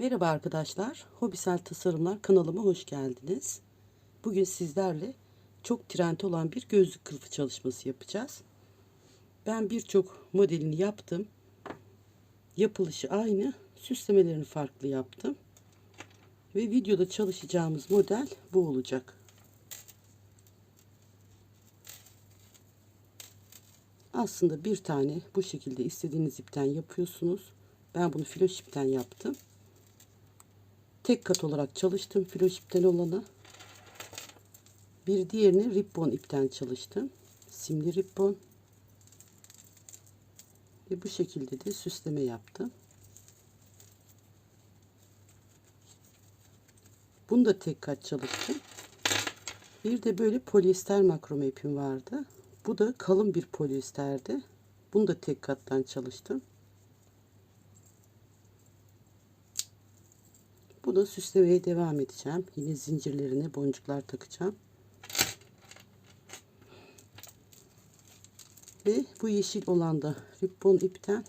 Merhaba arkadaşlar, Hobisel Tasarımlar kanalıma hoş geldiniz. Bugün sizlerle çok trend olan bir gözlük kılıfı çalışması yapacağız. Ben birçok modelini yaptım. Yapılışı aynı, süslemelerini farklı yaptım. Ve videoda çalışacağımız model bu olacak. Aslında bir tane bu şekilde istediğiniz ipten yapıyorsunuz. Ben bunu filoş ipten yaptım tek kat olarak çalıştım filoş ipten olanı. Bir diğerini ribbon ipten çalıştım. Simli ribbon. Ve bu şekilde de süsleme yaptım. Bunu da tek kat çalıştım. Bir de böyle polyester makrome ipim vardı. Bu da kalın bir polyesterdi. Bunu da tek kattan çalıştım. Bu da süslemeye devam edeceğim. Yine zincirlerine boncuklar takacağım. Ve bu yeşil olan da ribbon ipten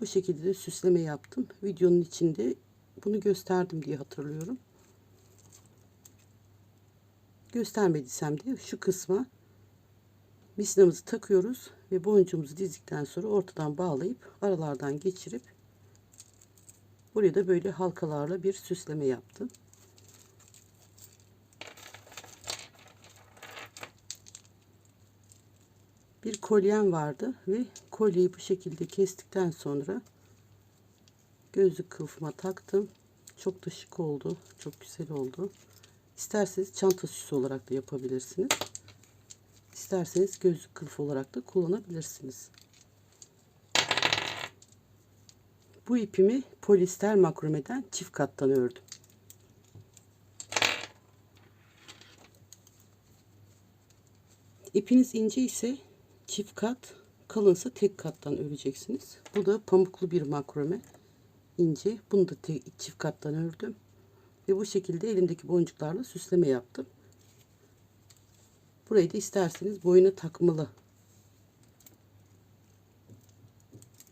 bu şekilde de süsleme yaptım. Videonun içinde bunu gösterdim diye hatırlıyorum. Göstermediysem diye şu kısma misinamızı takıyoruz ve boncuğumuzu dizdikten sonra ortadan bağlayıp aralardan geçirip Buraya da böyle halkalarla bir süsleme yaptım. Bir kolyem vardı ve kolyeyi bu şekilde kestikten sonra gözlük kılıfıma taktım. Çok da şık oldu. Çok güzel oldu. İsterseniz çanta süsü olarak da yapabilirsiniz. İsterseniz gözlük kılıfı olarak da kullanabilirsiniz. Bu ipimi polister makromeden çift kattan ördüm. İpiniz ince ise çift kat, kalınsa tek kattan öreceksiniz. Bu da pamuklu bir makrome. ince. Bunu da tek, çift kattan ördüm. Ve bu şekilde elimdeki boncuklarla süsleme yaptım. Burayı da isterseniz boyuna takmalı.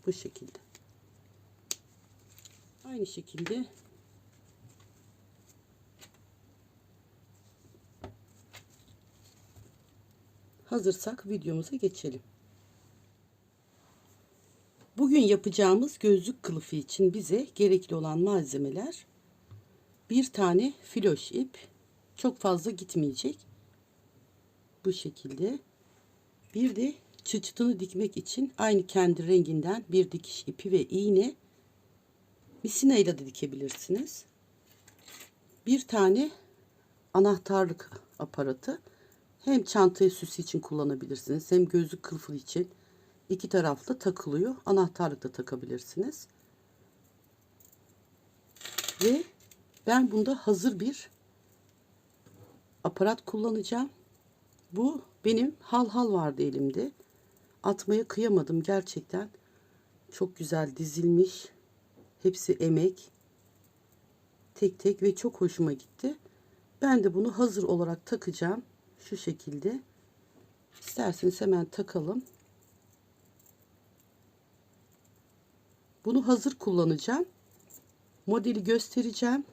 Bu şekilde. Aynı şekilde. Hazırsak videomuza geçelim. Bugün yapacağımız gözlük kılıfı için bize gerekli olan malzemeler bir tane filoş ip. Çok fazla gitmeyecek. Bu şekilde. Bir de çıçıtını dikmek için aynı kendi renginden bir dikiş ipi ve iğne misina ile de dikebilirsiniz. Bir tane anahtarlık aparatı hem çantayı süsü için kullanabilirsiniz hem gözlük kılıfı için iki taraflı takılıyor. Anahtarlık da takabilirsiniz. Ve ben bunda hazır bir aparat kullanacağım. Bu benim hal hal vardı elimde. Atmaya kıyamadım gerçekten. Çok güzel dizilmiş. Hepsi emek. Tek tek ve çok hoşuma gitti. Ben de bunu hazır olarak takacağım. Şu şekilde. İsterseniz hemen takalım. Bunu hazır kullanacağım. Modeli göstereceğim.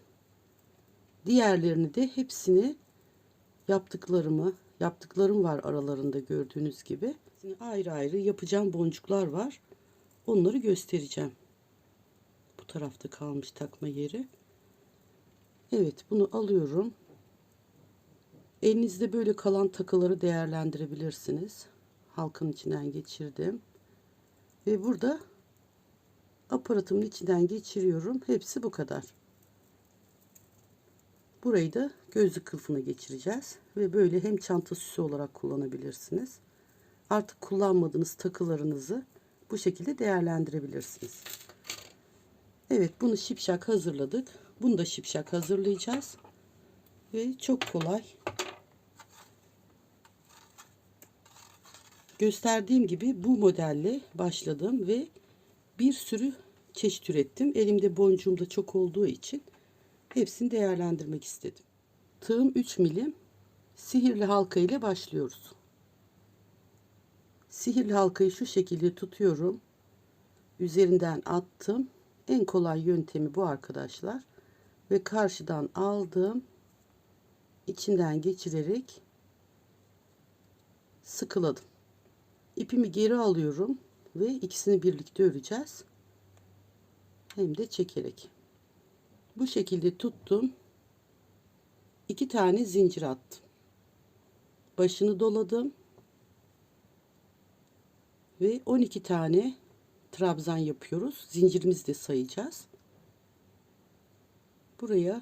Diğerlerini de hepsini yaptıklarımı, yaptıklarım var aralarında gördüğünüz gibi. Ayrı ayrı yapacağım boncuklar var. Onları göstereceğim tarafta kalmış takma yeri. Evet bunu alıyorum. Elinizde böyle kalan takıları değerlendirebilirsiniz. Halkın içinden geçirdim. Ve burada aparatımın içinden geçiriyorum. Hepsi bu kadar. Burayı da gözlük kılıfına geçireceğiz. Ve böyle hem çanta süsü olarak kullanabilirsiniz. Artık kullanmadığınız takılarınızı bu şekilde değerlendirebilirsiniz. Evet bunu şipşak hazırladık. Bunu da şipşak hazırlayacağız. Ve çok kolay. Gösterdiğim gibi bu modelle başladım ve bir sürü çeşit ürettim. Elimde boncuğum da çok olduğu için hepsini değerlendirmek istedim. Tığım 3 milim. Sihirli halka ile başlıyoruz. Sihirli halkayı şu şekilde tutuyorum. Üzerinden attım En kolay yöntemi bu arkadaşlar. Ve karşıdan aldım. içinden geçirerek sıkıladım. İpimi geri alıyorum ve ikisini birlikte öreceğiz. Hem de çekerek. Bu şekilde tuttum. İki tane zincir attım. Başını doladım. Ve 12 tane trabzan yapıyoruz. Zincirimizi de sayacağız. Buraya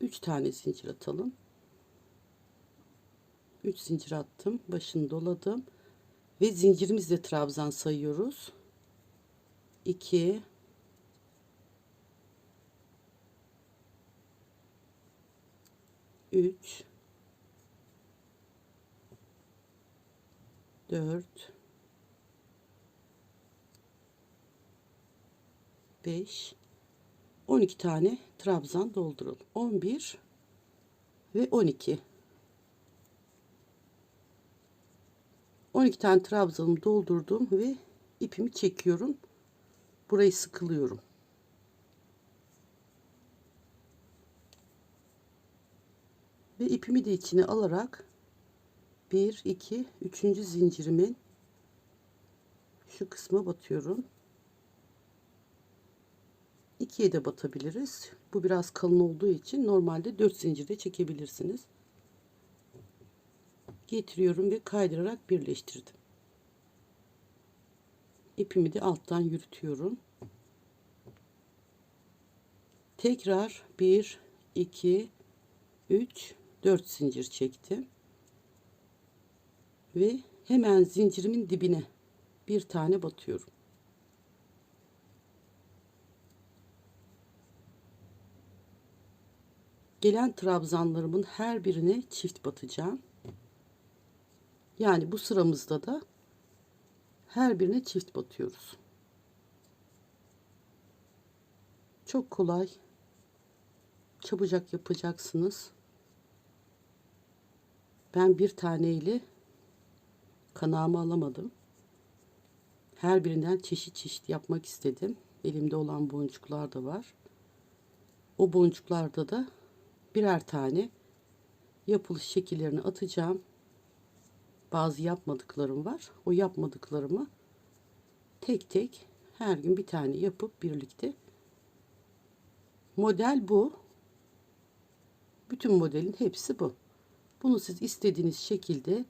3 tane zincir atalım. 3 zincir attım. Başını doladım. Ve zincirimizle trabzan sayıyoruz. 2 3 4 5 12 tane trabzan dolduralım. 11 ve 12 12 tane trabzanımı doldurdum ve ipimi çekiyorum. Burayı sıkılıyorum. Ve ipimi de içine alarak 1 2 3. zincirimin şu kısma batıyorum. 2'ye de batabiliriz. Bu biraz kalın olduğu için normalde 4 zincirde çekebilirsiniz. Getiriyorum ve kaydırarak birleştirdim. İpimi de alttan yürütüyorum. Tekrar 1 2 3 4 zincir çektim. Ve hemen zincirimin dibine bir tane batıyorum. Gelen trabzanlarımın her birine çift batacağım. Yani bu sıramızda da her birine çift batıyoruz. Çok kolay. Çabucak yapacaksınız. Ben bir taneyle kanağımı alamadım. Her birinden çeşit çeşit yapmak istedim. Elimde olan boncuklar da var. O boncuklarda da birer tane yapılış şekillerini atacağım. Bazı yapmadıklarım var. O yapmadıklarımı tek tek her gün bir tane yapıp birlikte model bu. Bütün modelin hepsi bu. Bunu siz istediğiniz şekilde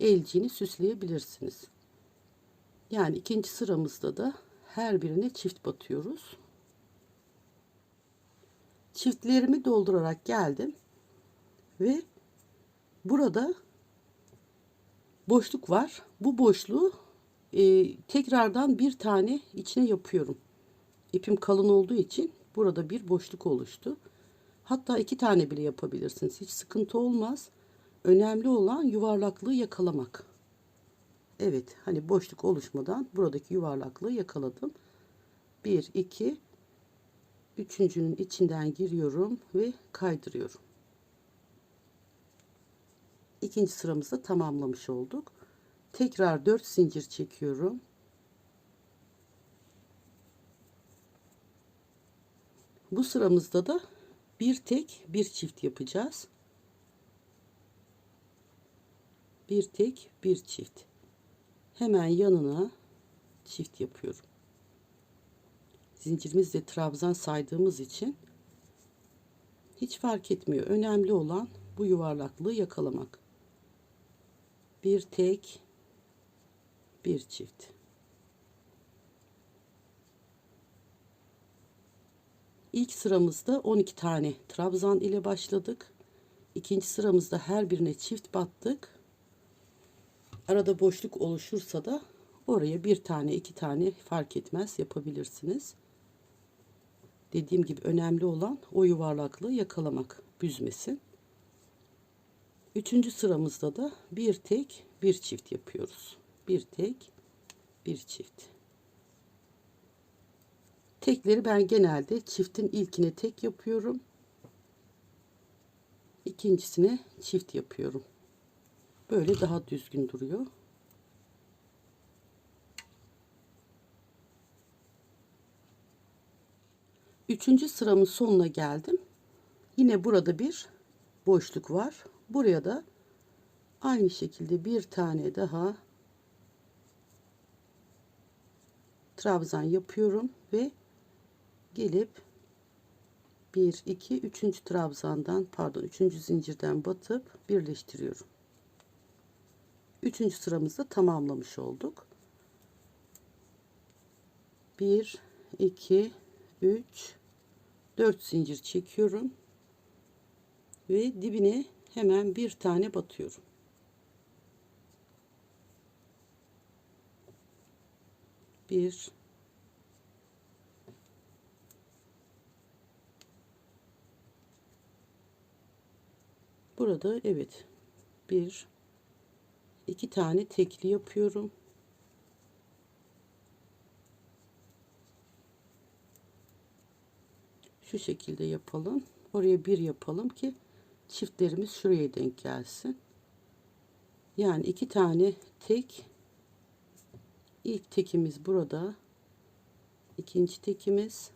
elciğini süsleyebilirsiniz. Yani ikinci sıramızda da her birine çift batıyoruz. Çiftlerimi doldurarak geldim. Ve burada boşluk var. Bu boşluğu e, tekrardan bir tane içine yapıyorum. İpim kalın olduğu için burada bir boşluk oluştu. Hatta iki tane bile yapabilirsiniz. Hiç sıkıntı olmaz. Önemli olan yuvarlaklığı yakalamak. Evet hani boşluk oluşmadan buradaki yuvarlaklığı yakaladım. 1 2 üçüncünün içinden giriyorum ve kaydırıyorum. İkinci sıramızda tamamlamış olduk. Tekrar 4 zincir çekiyorum. Bu sıramızda da bir tek bir çift yapacağız. Bir tek bir çift. Hemen yanına çift yapıyorum. Zincirimizle trabzan saydığımız için hiç fark etmiyor. Önemli olan bu yuvarlaklığı yakalamak. Bir tek bir çift. İlk sıramızda 12 tane trabzan ile başladık. İkinci sıramızda her birine çift battık. Arada boşluk oluşursa da oraya bir tane iki tane fark etmez yapabilirsiniz. Dediğim gibi önemli olan o yuvarlaklığı yakalamak büzmesin. Üçüncü sıramızda da bir tek bir çift yapıyoruz. Bir tek bir çift. Tekleri ben genelde çiftin ilkine tek yapıyorum. İkincisine çift yapıyorum. Böyle daha düzgün duruyor. Üçüncü sıramın sonuna geldim. Yine burada bir boşluk var. Buraya da aynı şekilde bir tane daha trabzan yapıyorum ve gelip 1 2 3. trabzandan pardon 3. zincirden batıp birleştiriyorum. 3. sıramızda tamamlamış olduk. 1 2 3 4 zincir çekiyorum. Ve dibine hemen bir tane batıyorum. Bir. Burada evet. Bir. İki tane tekli yapıyorum. Şu şekilde yapalım. Oraya bir yapalım ki çiftlerimiz şuraya denk gelsin. Yani iki tane tek ilk tekimiz burada. ikinci tekimiz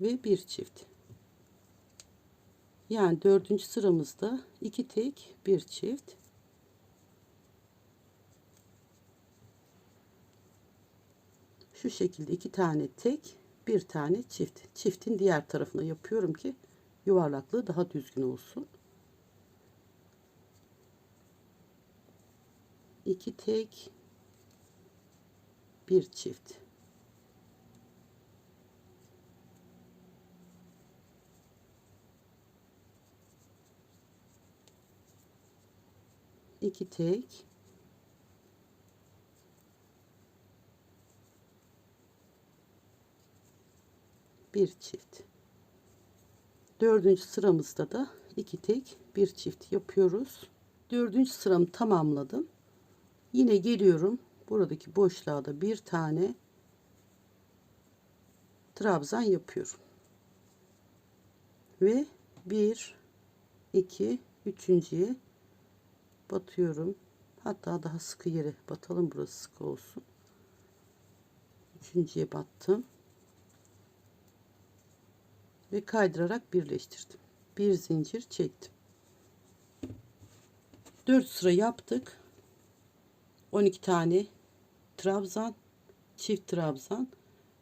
ve bir çift. Yani dördüncü sıramızda iki tek bir çift. Şu şekilde iki tane tek bir tane çift. Çiftin diğer tarafına yapıyorum ki yuvarlaklığı daha düzgün olsun. iki tek bir çift. iki tek bir çift dördüncü sıramızda da iki tek bir çift yapıyoruz dördüncü sıramı tamamladım yine geliyorum buradaki boşluğa da bir tane trabzan yapıyorum ve bir iki üçüncüye batıyorum. Hatta daha sıkı yere batalım burası sıkı olsun. Üçüncüye battım. Ve kaydırarak birleştirdim. Bir zincir çektim. 4 sıra yaptık. 12 tane trabzan, çift trabzan,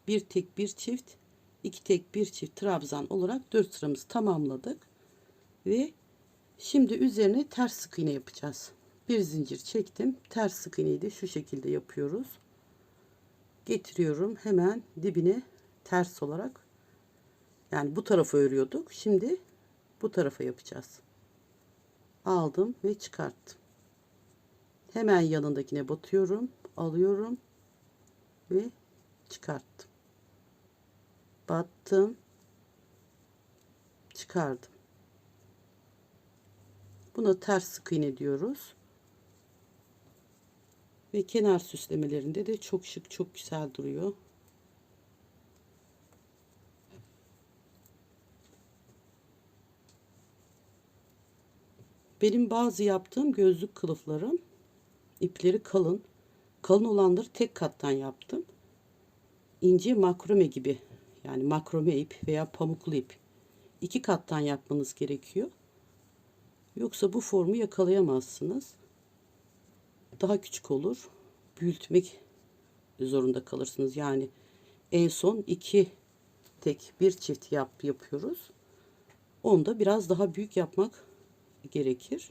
bir tek bir çift, iki tek bir çift trabzan olarak 4 sıramızı tamamladık. Ve Şimdi üzerine ters sık iğne yapacağız. Bir zincir çektim. Ters sık iğneyi de şu şekilde yapıyoruz. Getiriyorum hemen dibine ters olarak. Yani bu tarafa örüyorduk. Şimdi bu tarafa yapacağız. Aldım ve çıkarttım. Hemen yanındakine batıyorum. Alıyorum ve çıkarttım. Battım. Çıkardım. Buna ters sık iğne diyoruz. Ve kenar süslemelerinde de çok şık, çok güzel duruyor. Benim bazı yaptığım gözlük kılıflarım ipleri kalın. Kalın olanları tek kattan yaptım. İnce makrome gibi yani makrome ip veya pamuklu ip iki kattan yapmanız gerekiyor. Yoksa bu formu yakalayamazsınız. Daha küçük olur. Büyütmek zorunda kalırsınız. Yani en son iki tek bir çift yap yapıyoruz. Onda biraz daha büyük yapmak gerekir.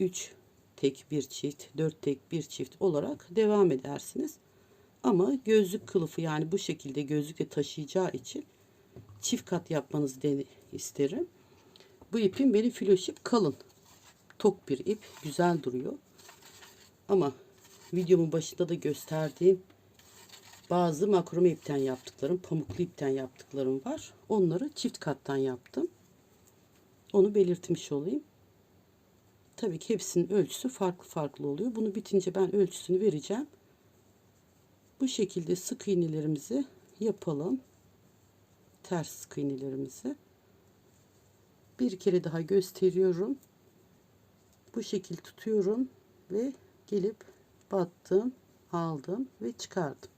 3 tek bir çift, 4 tek bir çift olarak devam edersiniz. Ama gözlük kılıfı yani bu şekilde gözlükle taşıyacağı için çift kat yapmanızı isterim. Bu ipim benim filoş ip kalın. Tok bir ip. Güzel duruyor. Ama videomun başında da gösterdiğim bazı makrome ipten yaptıklarım, pamuklu ipten yaptıklarım var. Onları çift kattan yaptım. Onu belirtmiş olayım. Tabii ki hepsinin ölçüsü farklı farklı oluyor. Bunu bitince ben ölçüsünü vereceğim. Bu şekilde sık iğnelerimizi yapalım. Ters sık iğnelerimizi bir kere daha gösteriyorum. Bu şekil tutuyorum ve gelip battım, aldım ve çıkardım.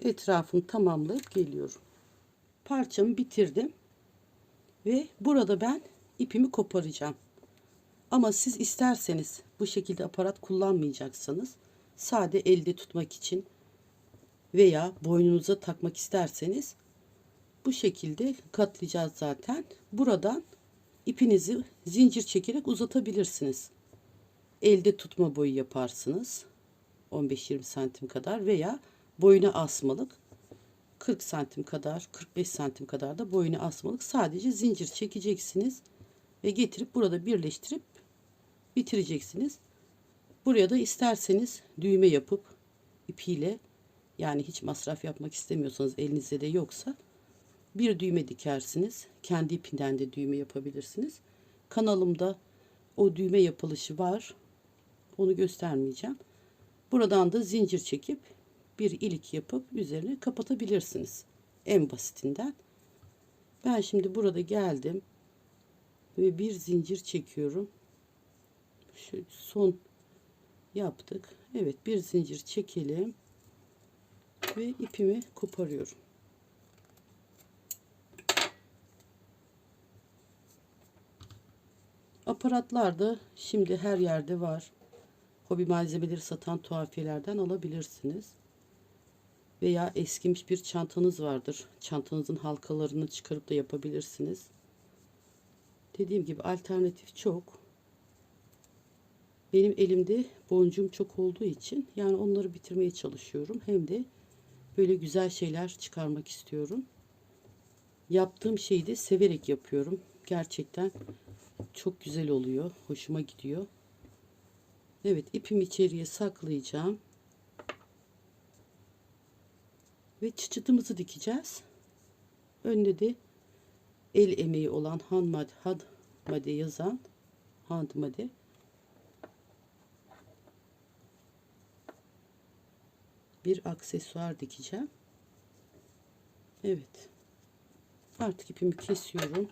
Etrafını tamamlayıp geliyorum. Parçamı bitirdim. Ve burada ben ipimi koparacağım. Ama siz isterseniz bu şekilde aparat kullanmayacaksanız sade elde tutmak için veya boynunuza takmak isterseniz bu şekilde katlayacağız zaten. Buradan ipinizi zincir çekerek uzatabilirsiniz. Elde tutma boyu yaparsınız. 15-20 santim kadar veya boyuna asmalık 40 santim kadar 45 santim kadar da boyuna asmalık sadece zincir çekeceksiniz ve getirip burada birleştirip bitireceksiniz. Buraya da isterseniz düğme yapıp ipiyle yani hiç masraf yapmak istemiyorsanız elinizde de yoksa bir düğme dikersiniz. Kendi ipinden de düğme yapabilirsiniz. Kanalımda o düğme yapılışı var. Onu göstermeyeceğim. Buradan da zincir çekip bir ilik yapıp üzerine kapatabilirsiniz. En basitinden. Ben şimdi burada geldim ve bir zincir çekiyorum. Şöyle son yaptık. Evet bir zincir çekelim ve ipimi koparıyorum. Aparatlar da şimdi her yerde var. Hobi malzemeleri satan tuhafiyelerden alabilirsiniz. Veya eskimiş bir çantanız vardır. Çantanızın halkalarını çıkarıp da yapabilirsiniz. Dediğim gibi alternatif çok. Benim elimde boncuğum çok olduğu için yani onları bitirmeye çalışıyorum. Hem de böyle güzel şeyler çıkarmak istiyorum. Yaptığım şeyi de severek yapıyorum. Gerçekten çok güzel oluyor. Hoşuma gidiyor. Evet ipimi içeriye saklayacağım. Ve çıçıtımızı dikeceğiz. Önde de el emeği olan handmade, handmade yazan handmade bir aksesuar dikeceğim. Evet. Artık ipimi kesiyorum.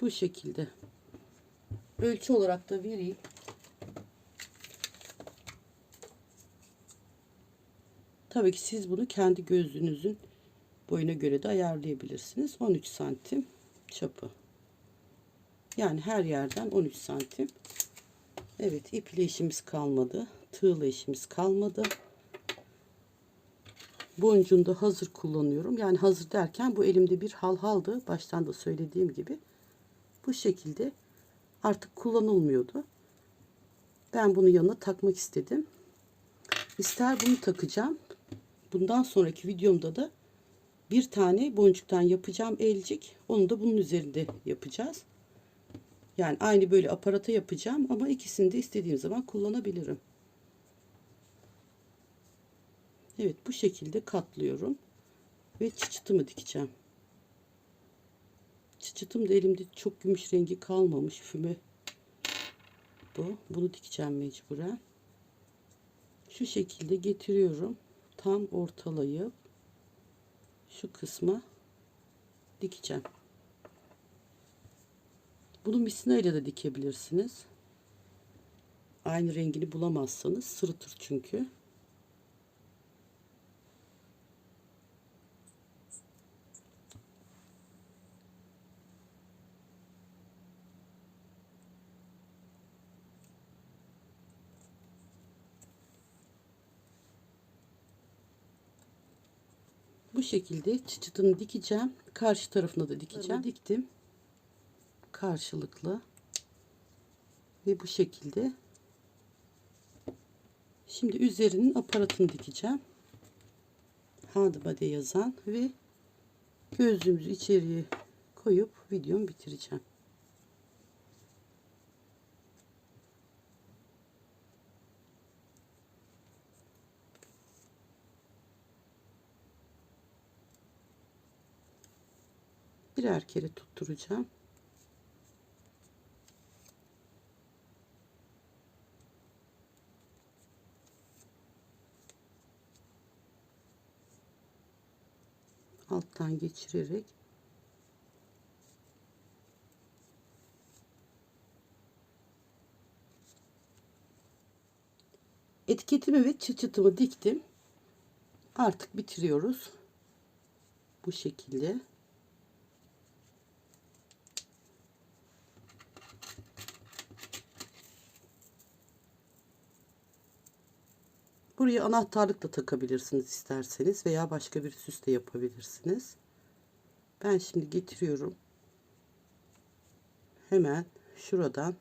Bu şekilde. Ölçü olarak da vereyim. Tabii ki siz bunu kendi gözlüğünüzün boyuna göre de ayarlayabilirsiniz. 13 santim çapı. Yani her yerden 13 santim. Evet iple işimiz kalmadı. Tığla işimiz kalmadı. Boncuğunu da hazır kullanıyorum. Yani hazır derken bu elimde bir hal haldı. Baştan da söylediğim gibi. Bu şekilde artık kullanılmıyordu. Ben bunu yanına takmak istedim. İster bunu takacağım. Bundan sonraki videomda da bir tane boncuktan yapacağım elcik. Onu da bunun üzerinde yapacağız. Yani aynı böyle aparata yapacağım ama ikisini de istediğim zaman kullanabilirim. Evet bu şekilde katlıyorum. Ve çıçıtımı dikeceğim. Çıçıtım da elimde çok gümüş rengi kalmamış. Füme bu. Bunu dikeceğim mecburen. Şu şekilde getiriyorum. Tam ortalayıp şu kısma dikeceğim. Bunu misina ile de dikebilirsiniz. Aynı rengini bulamazsanız sırıtır çünkü. Şekilde çıçıtını dikeceğim. Karşı tarafına da dikeceğim. Diktim. Karşılıklı. Ve bu şekilde. Şimdi üzerinin aparatını dikeceğim. Handbade yazan ve gözlüğümüzü içeriye koyup videomu bitireceğim. Birer kere tutturacağım. alttan geçirerek etiketimi ve çıt çıtımı diktim. Artık bitiriyoruz. Bu şekilde. Buraya anahtarlık da takabilirsiniz isterseniz veya başka bir süs de yapabilirsiniz. Ben şimdi getiriyorum. Hemen şuradan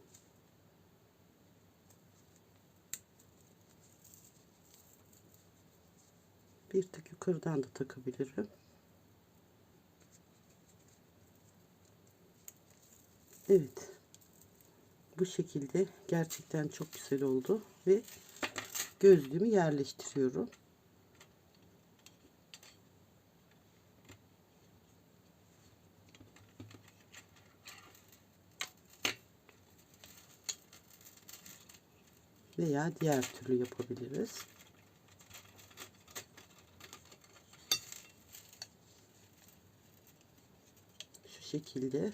bir tık yukarıdan da takabilirim. Evet. Bu şekilde gerçekten çok güzel oldu ve gözlüğümü yerleştiriyorum. Veya diğer türlü yapabiliriz. Şu şekilde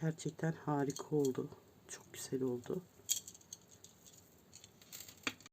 Gerçekten harika oldu. Çok güzel oldu.